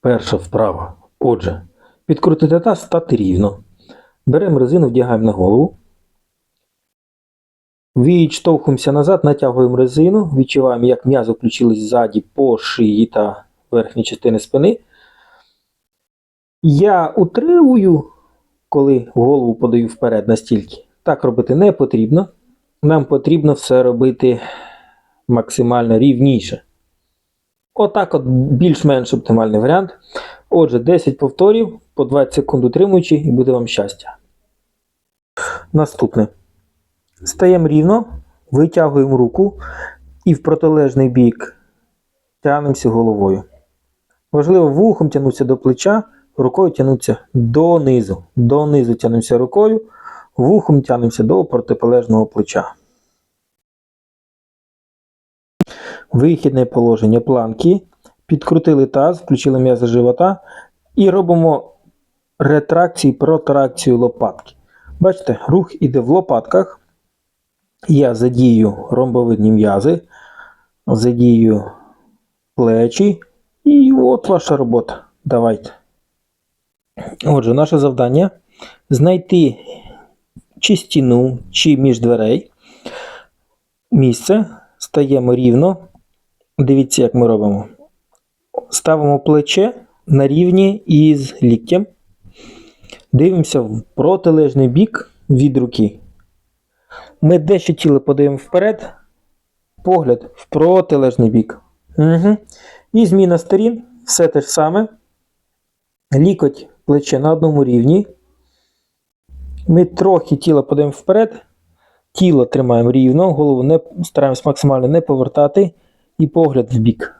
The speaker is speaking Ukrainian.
Перша вправа. Отже, підкрутити таз, стати рівно. Беремо резину, вдягаємо на голову. Відштовхуємося назад, натягуємо резину, відчуваємо, як м'язи включились ззаді по шиї та верхній частини спини. Я утримую, коли голову подаю вперед настільки. Так робити не потрібно. Нам потрібно все робити максимально рівніше. Отак от більш-менш оптимальний варіант. Отже, 10 повторів по 20 секунд утримуючи, і буде вам щастя. Наступне. Стаємо рівно, витягуємо руку і в протилежний бік тягнемося головою. Важливо вухом тягнутися до плеча, рукою тягнутися донизу. Донизу тягнемося рукою, вухом тягнемося до протиполежного плеча. Вихідне положення планки. Підкрутили таз, включили м'язи живота і робимо ретракцію протракцію лопатки. Бачите, рух іде в лопатках. Я задію ромбовидні м'язи, задію плечі. І от ваша робота. Давайте. Отже, наше завдання знайти чи стіну, чи між дверей місце. Стаємо рівно. Дивіться, як ми робимо. Ставимо плече на рівні із ліктем. Дивимося в протилежний бік від руки. Ми дещо тіло подаємо вперед, погляд в протилежний бік. Угу. І зміна сторін, все те ж саме. Лікоть плече на одному рівні. Ми трохи тіло подаємо вперед, тіло тримаємо рівно, голову не, стараємось максимально не повертати і погляд в бік.